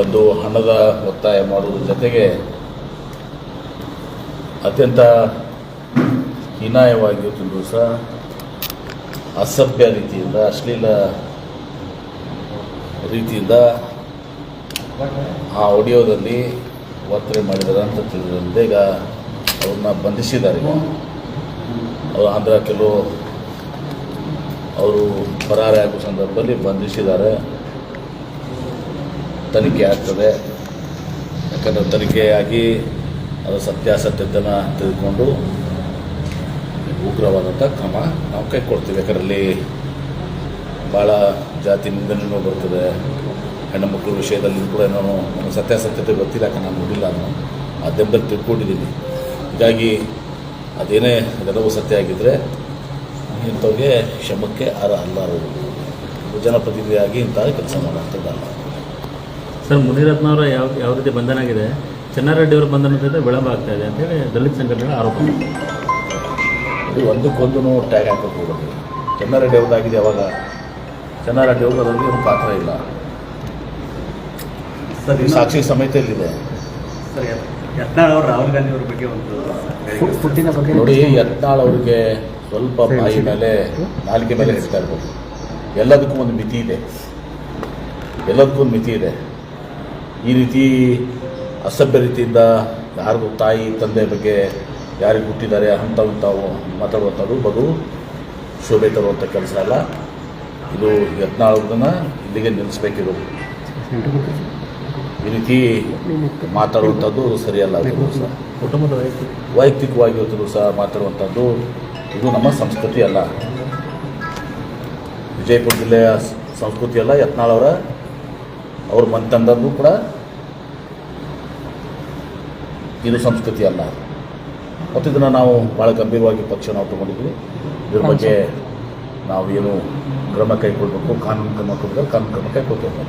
ಒಂದು ಹಣದ ಒತ್ತಾಯ ಮಾಡುವುದರ ಜೊತೆಗೆ ಅತ್ಯಂತ ಹೀನಾಯವಾಗಿ ಇವತ್ತಿನ ದಿವಸ ಅಸಭ್ಯ ರೀತಿಯಿಂದ, ಅಶ್ಲೀಲ ರೀತಿಯಿಂದ ಆ ಆಡಿಯೋದಲ್ಲಿ ವರ್ತನೆ ಮಾಡಿದ್ದಾರೆ ಅಂತ ತಿಳಿದಂತೆ ಈಗ ಅವ್ರನ್ನ ಬಂಧಿಸಿದ್ದಾರೆ ಅವರು ಆಂಧ್ರ ಕೆಲವು ಅವರು ಪರಾರಿ ಆಗುವ ಸಂದರ್ಭದಲ್ಲಿ ಬಂಧಿಸಿದ್ದಾರೆ. ತನಿಖೆ ಆಗ್ತದೆ. ಯಾಕಂದರೆ ತನಿಖೆಯಾಗಿ ಅದರ ಸತ್ಯಾಸತ್ಯತೆಯನ್ನು ತಿಳ್ಕೊಂಡು ಉಗ್ರವಾದಂಥ ಕ್ರಮ ನಾವು ಕೈಗೊಳ್ತೀವಿ ಯಾಕಂದರೆ ಅಲ್ಲಿ ಭಾಳ ಜಾತಿ ನಿಂದನೆಯೂ ಬರ್ತದೆ. ಹೆಣ್ಣು ಮಕ್ಕಳ ವಿಷಯದಲ್ಲಿ ಕೂಡ ನಾನು ನನಗೆ ಸತ್ಯಾಸತ್ಯತೆ ಗೊತ್ತಿಲ್ಲ, ಯಾಕಂದ್ರೆ ನಾನು ನೋಡಿಲ್ಲ ನಾನು ಮಾಧ್ಯಮದಲ್ಲಿ ತಿಳ್ಕೊಂಡಿದ್ದೀನಿ. ಹೀಗಾಗಿ ಅದೇನೇ ಅದೆಲ್ಲವೂ ಸತ್ಯ ಆಗಿದ್ದರೆ ಇಂಥವ್ರಿಗೆ ಶಮಕ್ಕೆ ಅರ್ಹ ಅಲ್ಲ ಜನಪ್ರತಿನಿಧಿಯಾಗಿ ಇಂಥ ಕೆಲಸ ಮಾಡುವಂಥದ್ದಲ್ಲ. ಸರ್ ಮುನಿರತ್ನ ಅವರ ಯಾವ ಯಾವ ರೀತಿ ಬಂಧನ ಆಗಿದೆ ಚೆನ್ನಾರೆಡ್ಡಿ ಅವರ ಬಂಧನ ಜೊತೆ ವಿಳಂಬ ಆಗ್ತಾ ಇದೆ ಅಂತೇಳಿ ದಲಿತ ಸಂಘಟನೆಗಳ ಆರೋಪ ಇದು ಒಂದಕ್ಕೊಂದು ಟ್ಯಾಗ್ ಹಾಕಬೇಕು ಹೋಗೋದು. ಚೆನ್ನಾರೆಡ್ಡಿ ಅವ್ರದ್ದಾಗಿದೆ ಯಾವಾಗ ಚೆನ್ನಾರೆಡ್ಡಿ ಅವರು ಅದರಲ್ಲಿ ಒಂದು ಪಾತ್ರ ಇಲ್ಲ. ಸರ್ ಈ ಸಾಕ್ಷಿ ಸಮೇತ ಇಲ್ಲಿದೆ ಸರ್ ಯತ್ನಾಳ್ ಅವರು ರಾಹುಲ್ ಗಾಂಧಿ ಅವ್ರ ಬಗ್ಗೆ ಒಂದು ಫುಡ್ಡಿನ ಬಗ್ಗೆ ನೋಡಿ ಯತ್ನಾಳ್ ಅವರಿಗೆ ಸ್ವಲ್ಪ ಬಾಯಿ ಮೇಲೆ ನಾಲಿಗೆ ಮೇಲೆ ಇರ್ತಾ ಇರ್ಬೋದು. ಎಲ್ಲದಕ್ಕೂ ಒಂದು ಮಿತಿ ಇದೆ. ಎಲ್ಲದಕ್ಕೂ ಒಂದು ಮಿತಿ ಇದೆ. ಈ ರೀತಿ ಅಸಭ್ಯ ರೀತಿಯಿಂದ ಯಾರಿಗೂ ತಾಯಿ ತಂದೆ ಬಗ್ಗೆ ಯಾರಿಗೆ ಹುಟ್ಟಿದ್ದಾರೆ ಅಂಥವು ಇಂಥವು ಮಾತಾಡುವಂಥದ್ದು ಬದು ಶೋಭೆ ತರುವಂಥ ಕೆಲಸ ಅಲ್ಲ. ಇದು ಯತ್ನಾಳ್ ಇಲ್ಲಿಗೆ ನಿಲ್ಲಿಸ್ಬೇಕಿದು. ಈ ರೀತಿ ಮಾತಾಡುವಂಥದ್ದು ಸರಿಯಲ್ಲ ಸಹ. ಕುಟುಂಬದ ವೈಯಕ್ತಿಕ ವೈಯಕ್ತಿಕವಾಗಿ ಇವತ್ತು ಸಹ ಮಾತಾಡುವಂಥದ್ದು ಇದು ನಮ್ಮ ಸಂಸ್ಕೃತಿ ಅಲ್ಲ. ವಿಜಯಪುರ ಜಿಲ್ಲೆಯ ಸಂಸ್ಕೃತಿ ಅಲ್ಲ ಯತ್ನಾಳ್ ಅವರ ಮನೆ ತಂದದ್ದು ಕೂಡ ಇದು ಸಂಸ್ಕೃತಿ ಅಲ್ಲ. ಮತ್ತು ಇದನ್ನು ನಾವು ಭಾಳ ಗಂಭೀರವಾಗಿ ಪಕ್ಷ ನಾವು ತೊಗೊಂಡಿದ್ವಿ ಇದ್ರ ಬಗ್ಗೆ ನಾವು ಏನು ಕ್ರಮ ಕೈಗೊಳ್ಬೇಕು ಕಾನೂನು ಕ್ರಮ ಕೊಡಬೇಕು ಕಾನೂನು ಕ್ರಮ ಕೈಗೊಳ್ತೇವೆ.